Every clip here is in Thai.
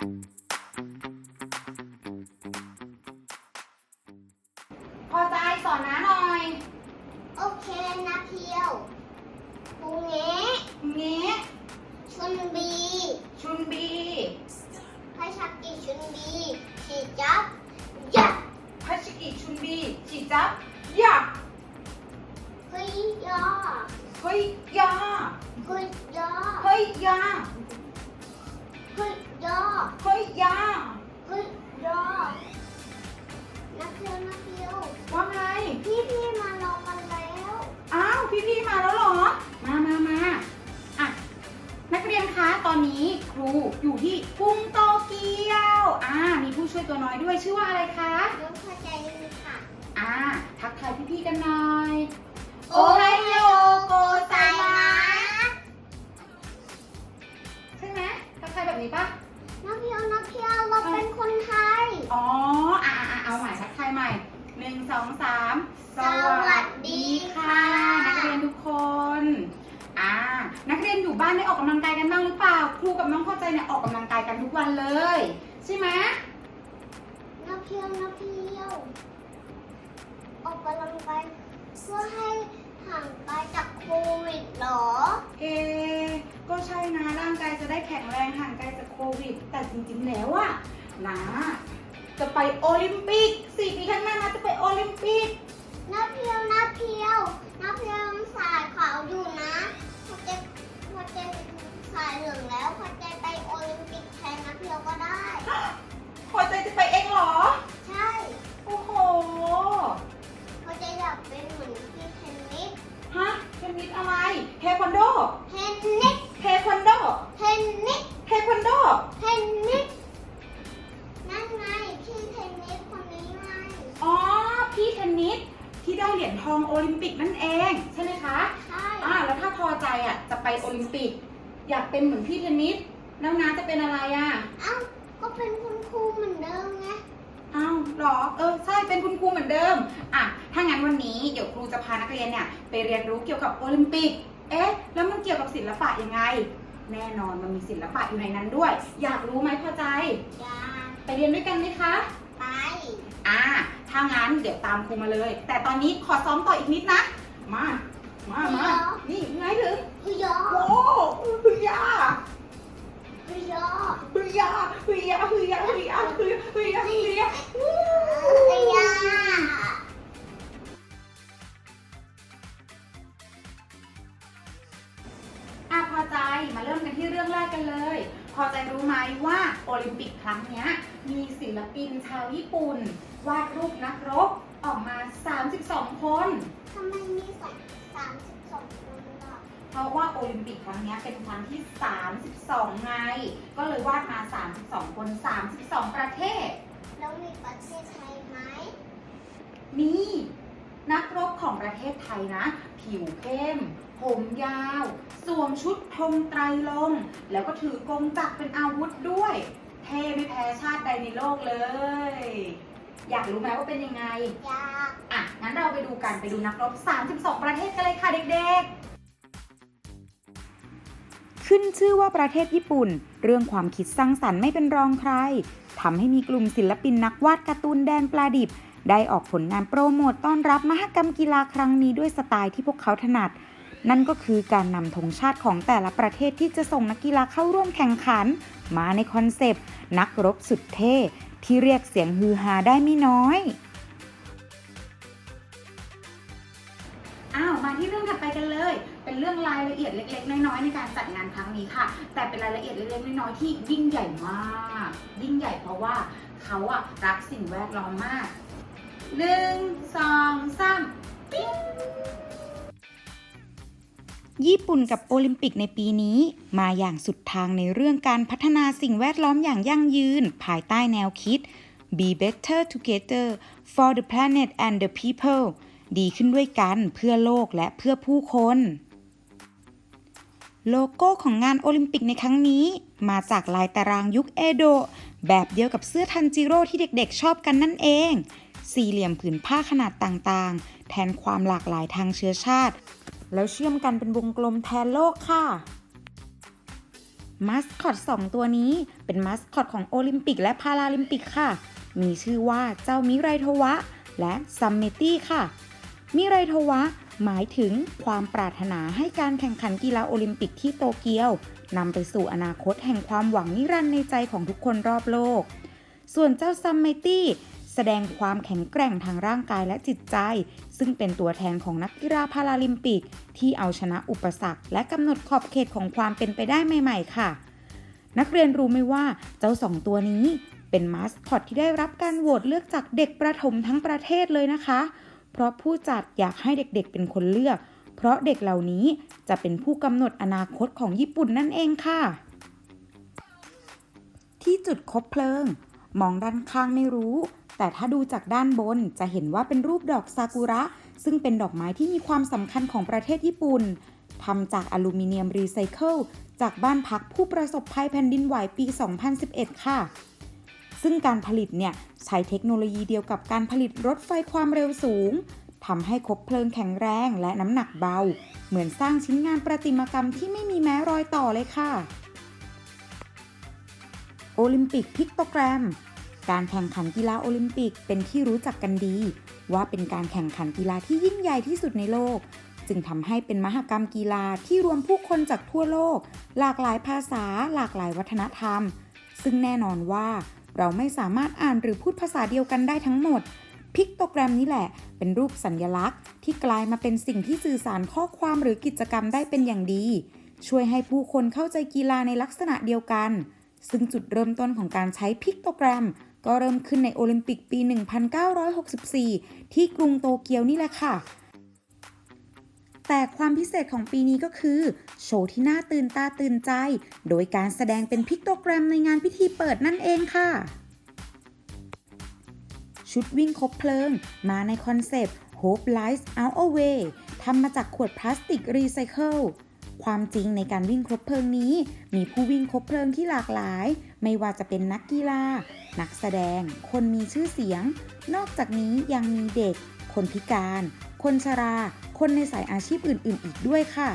พอใจสอนน้าหน่อย โอเคนะเพียวปูเงะเงี้ยชุนบีชุนบีพระชักกิชุนบีฉีดจับยับพัชกิชุนบีจีจับยาเฮ้ยยอเฮ้ยยาเฮ้ยยอเฮ้ยยา ชื่อว่าอะไรคะน้องพอใจดีค่ะ อ่า ทักทายพี่พี่ๆกันหน่อย โอไฮโอโกไซมาใช่ไหมทักทายแบบนี้ปะนักเพียวนักเพียวเราเป็นคนไทย อ๋ออ่าอ่าเอาใหม่ทักทายใหม่หนึ่งสองสามสวัสดีค่ะ นักเรียนทุกคน อ่า นักเรียนอยู่บ้านได้ออกกำลังกายกันบ้างหรือเปล่า ครูกับน้องเข้าใจเนี่ยออกกำลังกายกันทุกวันเลย ใช่ไหมนัก เพียวนักเพียว ออกกำลังกายเพื่อให้ห่างไกลจากโควิดเหรอ เอะก็ใช่นะร่างกายจะได้แข็งแรงห่างไกลจากโควิด แต่จริงๆแล้วอะนะจะไปโอลิมปิกสี่ปีข้างหน้านะจะไปโอลิมปิกนักเพียวนักเพียวนักเพียวสายขาวอยู่นะพอเจพอเจสายเหลืองแล้วพอเจไปโอลิมปิกแทนนักเพียวก็ได้ พอใจจะไปเองเหรอ ใช่โอ้โห พอเจอยากเป็นเหมือนพี่เทนนิสฮะเทนนิสอะไร เทควันโด เทนนิสเทควันโด เทนนิสเทควันโด เทนนิสนั่นไงพี่เทนนิสคนนี้ไงอ๋อ พี่เทนนิสที่ได้เหรียญทองโอลิมปิกนั่นเอง ใช่ไหมคะ ใช่อ่าแล้วถ้าพอใจอะจะไปโอลิมปิก อยากเป็นเหมือนพี่เทนนิสแล้วน้าจะเป็นอะไรอะ เอ้าก็ เป็นคุณครูเหมือนเดิมไงอ้าวเหรอ เออ ใช่ เป็นคุณครูเหมือนเดิม อะ ถ้างั้นวันนี้เดี๋ยวครูจะพานักเรียนเนี่ยไปเรียนรู้เกี่ยวกับโอลิมปิก เอ๊ะ แล้วมันเกี่ยวกับศิลปะยังไง แน่นอนมันมีศิลปะอยู่ในนั้นด้วย อยากรู้ไหมพอใจ อยาไปเรียนด้วยกันไหมคะ ไป อ่าถ้างั้นเดี๋ยวตามครูมาเลย แต่ตอนนี้ขอซ้อมต่ออีกนิดนะ มา มามานี่ไงถึง คือยอโอ้ฮือยาคือ ยอฮือยาฮือยาฮือยาฮือยาฮือยาฮือยาฮือยาอะพอใจมาเริ่มกันที่เรื่องแรกกันเลย พอใจรู้ไหมว่าโอลิมปิกครั้งนี้มีศิลปินชาวญี่ปุ่น วาดรูปนักรบออกมา 32 คนทำไมมีสองสามสิบสองคน เพราะว่าโอลิมปิกครั้งเนี้ยเป็นครั้งที่ 32 ไง ก็เลยวาดมา 32 คน 32 ประเทศ แล้วมีประเทศไทยไหม มี นักรบของประเทศไทยนะ ผิวเข้ม ผมยาว สวมชุดธงไตรลงค์แล้วก็ถือกงจักรเป็นอาวุธด้วย เท่ไม่แพ้ชาติใดในโลกเลย อยากรู้ไหมว่าเป็นยังไง อยาก อะ งั้นเราไปดูกัน ไปดูนักรบ 32 ประเทศกันเลยค่ะเด็กๆ ขึ้นชื่อว่าประเทศญี่ปุ่น เรื่องความคิดสร้างสรรค์ไม่เป็นรองใครทำให้มีกลุ่มศิลปินนักวาดการ์ตูนแดนปลาดิบ ได้ออกผลงานโปรโมตต้อนรับมหกรรมกีฬาครั้งนี้ด้วยสไตล์ที่พวกเขาถนัด นั่นก็คือการนำธงชาติของแต่ละประเทศที่จะส่งนักกีฬาเข้าร่วมแข่งขัน มาในคอนเซปต์ นักรบสุดเท่ที่เรียกเสียงฮือฮาได้ไม่น้อย อ้าวมาที่เรื่องถัดไปกันเลย เป็นเรื่องรายละเอียดเล็ก ๆ น้อยๆในการจัดงานครั้งนี้ค่ะ แต่เป็นรายละเอียดเล็กๆน้อยๆที่ยิ่งใหญ่มากยิ่งใหญ่เพราะว่าเขาอะรักสิ่งแวดล้อมมากหนึ่งสองสามปิ๊งญี่ปุ่นกับโอลิมปิกในปีนี้ มาอย่างสุดทางในเรื่องการพัฒนาสิ่งแวดล้อมอย่างยั่งยืน ภายใต้แนวคิด Be better together for the planet and the people ดีขึ้นด้วยกันเพื่อโลกและเพื่อผู้คน โลโก้ของงานโอลิมปิกในครั้งนี้ มาจากลายตารางยุคเอโดะแบบเดียวกับเสื้อทันจิโร่ที่เด็กๆ ชอบกันนั่นเอง สี่เหลี่ยมผืนผ้าขนาดต่างๆ แทนความหลากหลายทางเชื้อชาติ แล้วเชื่อมกันเป็นวงกลมแทนโลกค่ะมาสคอตสองตัวนี้เป็นมาสคอตของโอลิมปิกและพาราลิมปิกค่ะ มีชื่อว่าเจ้ามิไรโทวะ และซัมเมตี้ค่ะ มิไรทวะ หมายถึงความปรารถนาให้การแข่งขันกีฬาโอลิมปิกที่โตเกียวนำไปสู่อนาคตแห่งความหวังนิรันดร์ในใจของทุกคนรอบโลก ส่วนเจ้าซัมเมตี้แสดงความแข็งแกร่งทางร่างกายและจิตใจ ซึ่งเป็นตัวแทนของนักกีฬาพาราลิมปิก ที่เอาชนะอุปสรรค และกำหนดขอบเขตของความเป็นไปได้ใหม่ ๆ ค่ะ นักเรียนรู้ไหมว่าเจ้าสองตัวนี้เป็นมาสคอตที่ได้รับการโหวตเลือกจากเด็กประถมทั้งประเทศเลยนะคะ เพราะผู้จัดอยากให้เด็กๆเป็นคนเลือก เพราะเด็กเหล่านี้จะเป็นผู้กำหนดอนาคตของญี่ปุ่นนั่นเองค่ะ ที่จุดคบเพลิง มองด้านข้างไม่รู้ แต่ถ้าดูจากด้านบนจะเห็นว่าเป็นรูปดอกซากุระ ซึ่งเป็นดอกไม้ที่มีความสำคัญของประเทศญี่ปุ่นทำจากอลูมิเนียมรีไซเคิลจากบ้านพักผู้ประสบภัยแผ่นดินไหวปี 2011 ค่ะ ซึ่งการผลิตเนี่ยใช้เทคโนโลยีเดียวกับการผลิตรถไฟความเร็วสูงทำให้คบเพลิงแข็งแรงและน้ำหนักเบา เหมือนสร้างชิ้นงานประติมากรรมที่ไม่มีแม้รอยต่อเลยค่ะ โอลิมปิกพิกโตแกรม การแข่งขันกีฬาโอลิมปิกเป็นที่รู้จักกันดี ว่าเป็นการแข่งขันกีฬาที่ยิ่งใหญ่ที่สุดในโลก จึงทำให้เป็นมหกรรมกีฬาที่รวมผู้คนจากทั่วโลก หลากหลายภาษา หลากหลายวัฒนธรรม ซึ่งแน่นอนว่า เราไม่สามารถอ่านหรือพูดภาษาเดียวกันได้ทั้งหมด พิกโตแกรมนี่แหละ เป็นรูปสัญญลักษณ์ ที่กลายมาเป็นสิ่งที่สื่อสารข้อความหรือกิจกรรมได้เป็นอย่างดี ช่วยให้ผู้คนเข้าใจกีฬาในลักษณะเดียวกัน ซึ่งจุดเริ่มต้นของการใช้พิกโตแกรม ก็เริ่มขึ้นในโอลิมปิกปี 1964 ที่กรุงโตเกียวนี่แหละค่ะ แต่ความพิเศษของปีนี้ก็คือ โชว์ที่น่าตื่นตาตื่นใจ โดยการแสดงเป็นพิกโตแกรมในงานพิธีเปิดนั่นเองค่ะ ชุดวิ่งคบเพลิง มาในคอนเซปต์ Hope Lies Out Away ทำมาจากขวดพลาสติกรีไซเคิลความจริงในการวิ่งครบเพลิงนี้ มีผู้วิ่งครบเพลิงที่หลากหลาย ไม่ว่าจะเป็นนักกีฬา นักแสดง คนมีชื่อเสียง นอกจากนี้ยังมีเด็ก คนพิการ คนชรา คนในสายอาชีพอื่น ๆ อีกด้วยค่ะ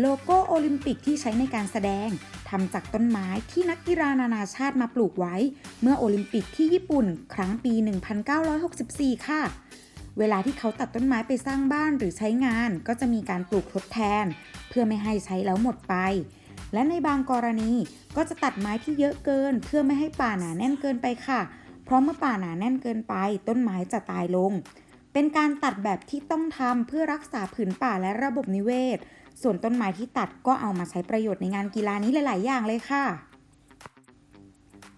โลโก้โอลิมปิกที่ใช้ในการแสดงทำจากต้นไม้ที่นักกีฬานานาชาติมาปลูกไว้ เมื่อโอลิมปิกที่ญี่ปุ่น ครั้งปี 1964 ค่ะ เวลาที่เขาตัดต้นไม้ไปสร้างบ้านหรือใช้งาน ก็จะมีการปลูกทดแทน เพื่อไม่ให้ใช้แล้วหมดไป และในบางกรณีก็จะตัดไม้ที่เยอะเกิน เพื่อไม่ให้ป่าหนาแน่นเกินไปค่ะ ราะเมื่อป่าหนาแน่นเกินไปต้นไม้จะตายลง เป็นการตัดแบบที่ต้องทำเพื่อรักษาผืนป่าและระบบนิเวศ ส่วนต้นไม้ที่ตัดก็เอามาใช้ประโยชน์ในงานกีฬานี้หลาย ๆ อย่างเลยค่ะ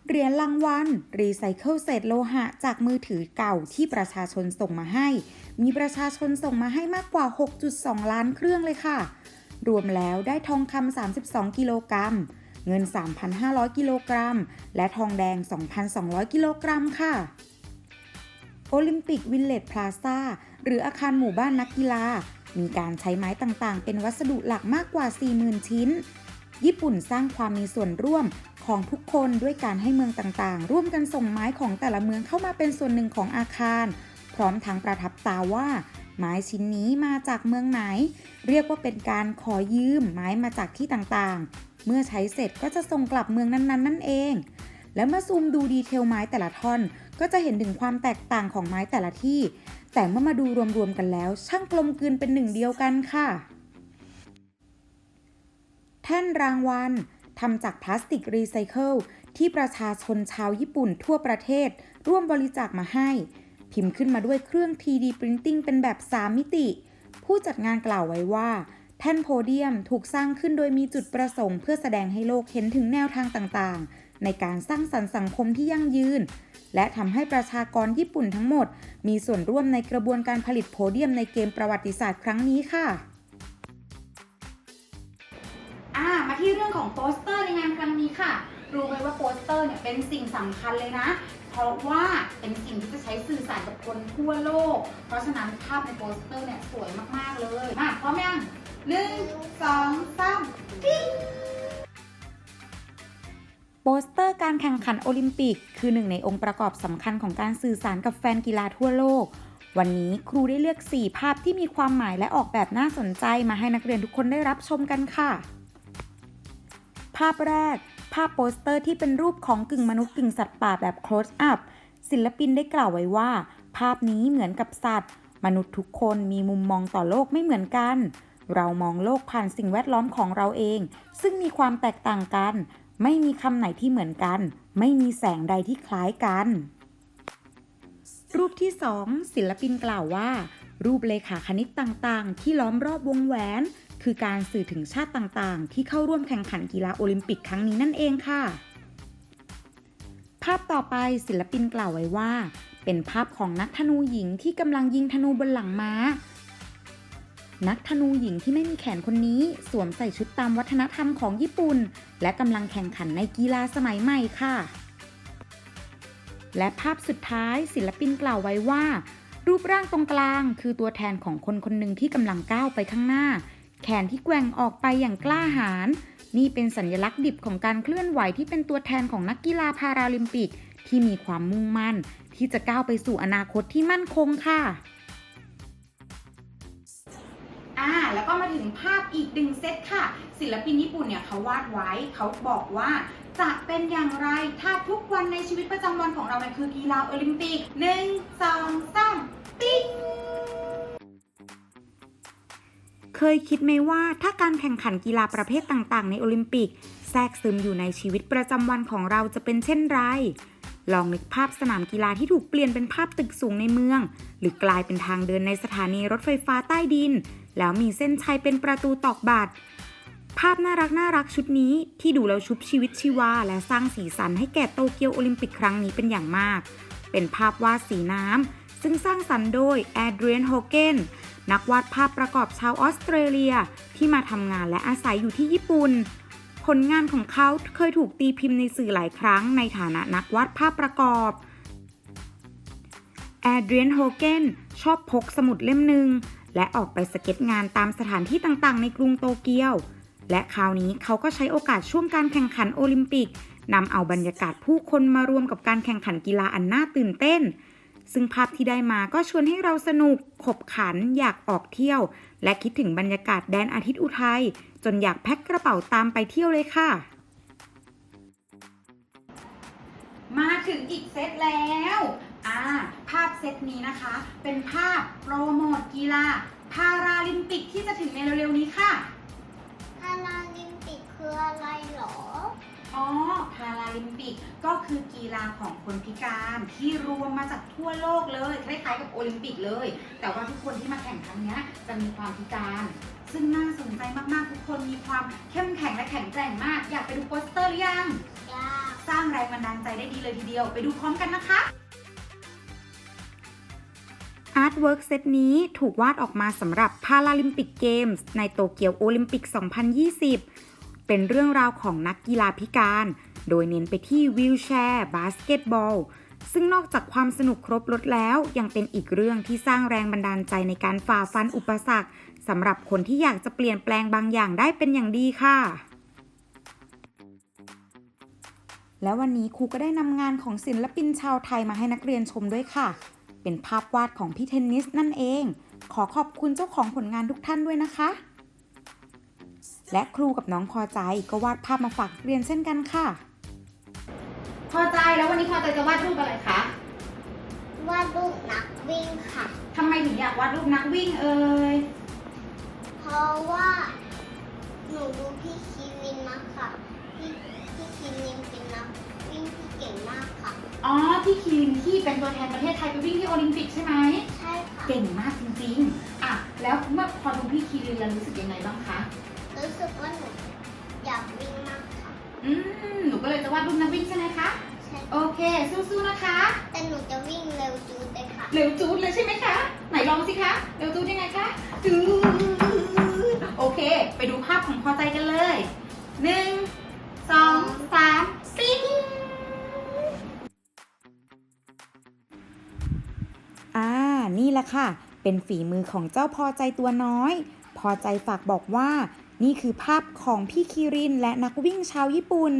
เหรียญรางวัลรีไซเคิลเศษโลหะ จากมือถือเก่าที่ประชาชนส่งมาให้ มีประชาชนส่งมาให้มากกว่า 6.2 ล้านเครื่องเลยค่ะ รวมแล้วได้ทองคำ32 กิโลกรัม เงิน 3,500 กิโลกรัม และทองแดง 2,200 กิโลกรัมค่ะ โอลิมปิกวิลเลจพลาซ่าหรืออาคารหมู่บ้านนักกีฬา มีการใช้ไม้ต่างๆ เป็นวัสดุหลักมากกว่า 40,000 ชิ้น ญี่ปุ่นสร้างความมีส่วนร่วมของทุกคนด้วยการให้เมืองต่างๆ ร่วมกันส่งไม้ของแต่ละเมืองเข้ามาเป็นส่วนหนึ่งของอาคาร พร้อมทั้งประทับตาว่า ไม้ชิ้นนี้มาจากเมืองไหน เรียกว่าเป็นการขอยืมไม้มาจากที่ต่างๆ เมื่อใช้เสร็จก็จะส่งกลับเมืองนั้นๆ นั่นเอง แล้วมาซูมดูดีเทลไม้แต่ละท่อน ก็จะเห็นถึงความแตกต่างของไม้แต่ละที่ แต่เมื่อมาดูรวมๆกันแล้ว ช่างกลมกลืนเป็นหนึ่งเดียวกันค่ะ แท่นรางวัลทำจากพลาสติกรีไซเคิลที่ประชาชนชาวญี่ปุ่นทั่วประเทศ ร่วมบริจาคมาให้ พิมพ์ขึ้นมาด้วยเครื่อง 3D Printing เป็นแบบ 3 มิติ ผู้จัดงานกล่าวไว้ว่า แท่นโพเดียมถูกสร้างขึ้นโดยมีจุดประสงค์เพื่อแสดงให้โลกเห็นถึงแนวทางต่างๆ ในการสร้างสรรค์สังคมที่ยั่งยืน และทำให้ประชากรญี่ปุ่นทั้งหมด มีส่วนร่วมในกระบวนการผลิตโพเดียมในเกมประวัติศาสตร์ครั้งนี้ค่ะอ่ามาที่เรื่องของโปสเตอร์ในงานครั้งนี้ค่ะ รู้ไหมว่าโปสเตอร์เนี่ยเป็นสิ่งสำคัญเลยนะเพราะว่าเป็นสิ่งที่จะใช้สื่อสารกับคนทั่วโลก เพราะฉะนั้นภาพในโปสเตอร์เนี่ยสวยมาก ๆ เลยมาพร้อมยัง หนึ่งสองสามปิ้งโปสเตอร์การแข่งขันโอลิมปิก คือหนึ่งในองค์ประกอบสำคัญของการสื่อสารกับแฟนกีฬาทั่วโลก วันนี้ครูได้เลือก 4 ภาพที่มีความหมายและออกแบบน่าสนใจมาให้นักเรียนทุกคนได้รับชมกันค่ะ ภาพแรก ภาพโปสเตอร์ที่เป็นรูปของกึ่งมนุษย์กึ่งสัตว์ป่าแบบ close up ศิลปินได้กล่าวไว้ว่า ภาพนี้เหมือนกับสัตว์ มนุษย์ทุกคนมีมุมมองต่อโลกไม่เหมือนกัน เรามองโลกผ่านสิ่งแวดล้อมของเราเอง ซึ่งมีความแตกต่างกัน ไม่มีคำไหนที่เหมือนกัน ไม่มีแสงใดที่คล้ายกัน รูปที่ 2 ศิลปินกล่าวว่า รูปเลขาคณิตต่างๆ ที่ล้อมรอบวงแหวน คือการสื่อถึงชาติต่างๆ ที่เข้าร่วมแข่งขันกีฬาโอลิมปิกครั้งนี้นั่นเองค่ะ ภาพต่อไปศิลปินกล่าวไว้ว่า เป็นภาพของนักธนูหญิงที่กำลังยิงธนูบนหลังม้า นักธนูหญิงที่ไม่มีแขนคนนี้ สวมใส่ชุดตามวัฒนธรรมของญี่ปุ่น และกำลังแข่งขันในกีฬาสมัยใหม่ค่ะ และภาพสุดท้ายศิลปินกล่าวไว้ว่า รูปร่างตรงกลางคือตัวแทนของคนคนหนึ่งที่กำลังก้าวไปข้างหน้า แขนที่แกว่งออกไปอย่างกล้าหาญนี่เป็นสัญลักษณ์ดิบของการเคลื่อนไหวที่เป็นตัวแทนของนักกีฬาพาราลิมปิก ที่มีความมุ่งมั่น ที่จะก้าวไปสู่อนาคตที่มั่นคงค่ะ อ่าแล้วก็มาถึงภาพอีกหนึ่งเซตค่ะ ศิลปินญี่ปุ่นเนี่ยเขาวาดไว้เขาบอกว่าจะเป็นอย่างไรถ้าทุกวันในชีวิตประจำวันของเราเนี่ยคือกีฬาโอลิมปิกหนึ่งสองสามปิ้งเคยคิดไหมว่าถ้าการแข่งขันกีฬาประเภทต่างๆ ในโอลิมปิก แทรกซึมอยู่ในชีวิตประจำวันของเราจะเป็นเช่นไร ลองนึกภาพสนามกีฬาที่ถูกเปลี่ยนเป็นภาพตึกสูงในเมือง หรือกลายเป็นทางเดินในสถานีรถไฟฟ้าใต้ดิน แล้วมีเส้นชัยเป็นประตูตอกบัตรภาพน่ารักน่ารักชุดนี้ที่ดูแล้วชุบชีวิตชีวา และสร้างสีสันให้แก่โตเกียวโอลิมปิกครั้งนี้เป็นอย่างมาก เป็นภาพวาดสีน้ำ ซึ่งสร้างสรรค์โดยแอดเรียนโฮเกนนักวาดภาพประกอบชาวออสเตรเลียที่มาทำงานและอาศัยอยู่ที่ญี่ปุ่น ผลงานของเขาเคยถูกตีพิมพ์ในสื่อหลายครั้งในฐานะนักวาดภาพประกอบแอดเรียนโฮเกนชอบพกสมุดเล่มหนึ่ง และออกไปสเก็ตงานตามสถานที่ต่างๆ ในกรุงโตเกียว และคราวนี้เขาก็ใช้โอกาสช่วงการแข่งขันโอลิมปิกนำเอาบรรยากาศผู้คนมารวมกับการแข่งขันกีฬาอันน่าตื่นเต้น ซึ่งภาพที่ได้มาก็ชวนให้เราสนุก ขบขัน อยากออกเที่ยว และคิดถึงบรรยากาศแดนอาทิตย์อุทัยจนอยากแพ็คกระเป๋าตามไปเที่ยวเลยค่ะ มาถึงอีกเซตแล้ว อ่าภาพเซตนี้นะคะ เป็นภาพโปรโมทกีฬาพาราลิมปิกที่จะถึงในเร็วๆนี้ค่ะ พาราลิมปิกคืออะไรหรอ อ๋อ พาราลิมปิกก็คือกีฬาของคนพิการที่รวมมาจากทั่วโลกเลยคล้ายๆกับโอลิมปิกเลย แต่ว่าทุกคนที่มาแข่งครั้งเนี้ยจะมีความพิการ ซึ่งน่าสนใจมากๆ ทุกคนมีความเข้มแข็งและแข็งแกร่งมาก อยากไปดูโปสเตอร์หรือยังยาก สร้างแรงบันดาลใจได้ดีเลยทีเดียว ไปดูพร้อมกันนะคะ อาร์ตเวิร์กเซตนี้ถูกวาดออกมาสำหรับพาราลิมปิกเกมส์ในโตเกียวโอลิมปิก 2020 เป็นเรื่องราวของนักกีฬาพิการ โดยเน้นไปที่วิวแชร์บาสเกตบอล ซึ่งนอกจากความสนุกครบรถแล้วยังเป็นอีกเรื่องที่สร้างแรงบันดาลใจในการฝ่าฟันอุปสรรคสำหรับคนที่อยากจะเปลี่ยนแปลงบางอย่างได้เป็นอย่างดีค่ะและวันนี้ครูก็ได้นำงานของศิลปินชาวไทยมาให้นักเรียนชมด้วยค่ะ เป็นภาพวาดของพี่เทนนิสนั่นเอง ขอขอบคุณเจ้าของผลงานทุกท่านด้วยนะคะ และครูกับน้องพอใจก็วาดภาพมาฝากนักเรียนเช่นกันค่ะ พอใจแล้ววันนี้พอใจจะวาดรูปอะไรคะวาดรูปนักวิ่งค่ะ ทำไมถึงอยากวาดรูปนักวิ่งเอ่ย เพราะว่าหนูดูพี่คีวินมาค่ะ พี่พี่คีวิน อ๋อพี่คิมที่เป็นตัวแทนประเทศไทยไปวิ่งที่โอลิมปิกใช่ไหมใช่ค่ะ เก่งมากจริงๆอะแล้วเมื่อพอดูพี่คีรินแล้วรู้สึกยังไงบ้างคะรู้สึกว่าหนูอยากวิ่งมากค่ะ อืมหนูก็เลยจะวาดรูปนักวิ่งใช่ไหมคะใช่โอเคสู้ๆนะคะ แต่หนูจะวิ่งเร็วจูดเลยค่ะ เร็วจูดเลยใช่ไหมคะ ไหนลองสิคะเร็วจูดยังไงคะจูดโอเค ไปดูภาพของพอใจกันเลยหนึ่งสองสาม นี่แหละค่ะ เป็นฝีมือของเจ้าพอใจตัวน้อย พอใจฝากบอกว่า นี่คือภาพของพี่คิรินและนักวิ่งชาวญี่ปุ่น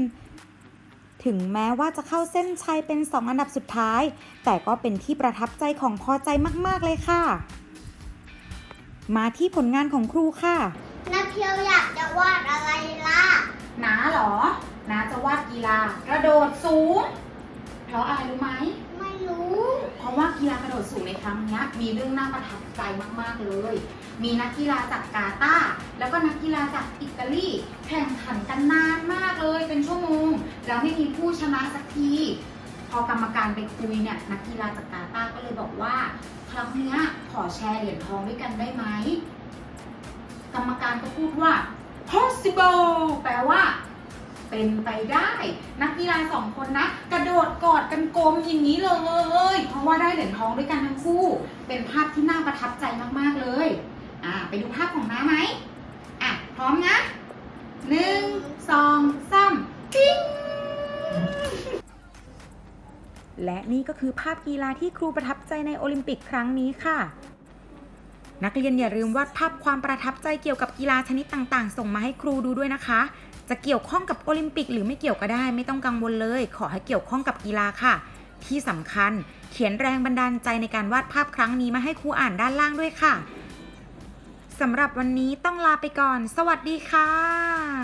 ถึงแม้ว่าจะเข้าเส้นชัยเป็น 2 อันดับสุดท้าย แต่ก็เป็นที่ประทับใจของพอใจมาก ๆ เลยค่ะ มาที่ผลงานของครูค่ะน้าเพียวอยากจะวาดอะไรล่ะน้าเหรอน้าจะวาดกีฬากระโดดสูง เพราะอะไรรู้ไหมไม่รู้ เพราะว่ากีฬากระโดดสูงในครั้งนี้มีเรื่องน่าประทับใจมากๆเลย มีนักกีฬาจากกาตาร์แล้วก็นักกีฬาจากอิตาลีแข่งขันกันนานมากเลยเป็นชั่วโมง แล้วไม่มีผู้ชนะสักทีพอกรรมการไปคุยเนี่ยนักกีฬาจากกาตาร์ก็เลยบอกว่า ครั้งนี้ขอแชร์เหรียญทองด้วยกันได้ไหมกรรมการก็พูดว่า possible แปลว่า เป็นไปได้ นักกีฬาสองคนนะ กระโดดกอดกันกลมอย่างนี้เลย เพราะว่าได้เหรียญทองด้วยกันทั้งคู่ เป็นภาพที่น่าประทับใจมากๆเลยอ่าไปดูภาพของน้าไหมอะพร้อมนะหนึ่งสองสามปิ้งและนี่ก็คือภาพกีฬาที่ครูประทับใจในโอลิมปิกครั้งนี้ค่ะ นักเรียนอย่าลืมวาดภาพความประทับใจเกี่ยวกับกีฬาชนิดต่างๆ ส่งมาให้ครูดูด้วยนะคะ จะเกี่ยวข้องกับโอลิมปิกหรือไม่เกี่ยวก็ได้ ไม่ต้องกังวลเลย ขอให้เกี่ยวข้องกับกีฬาค่ะ ที่สำคัญเขียนแรงบันดาลใจในการวาดภาพครั้งนี้มาให้ครูอ่านด้านล่างด้วยค่ะสำหรับวันนี้ต้องลาไปก่อน สวัสดีค่ะ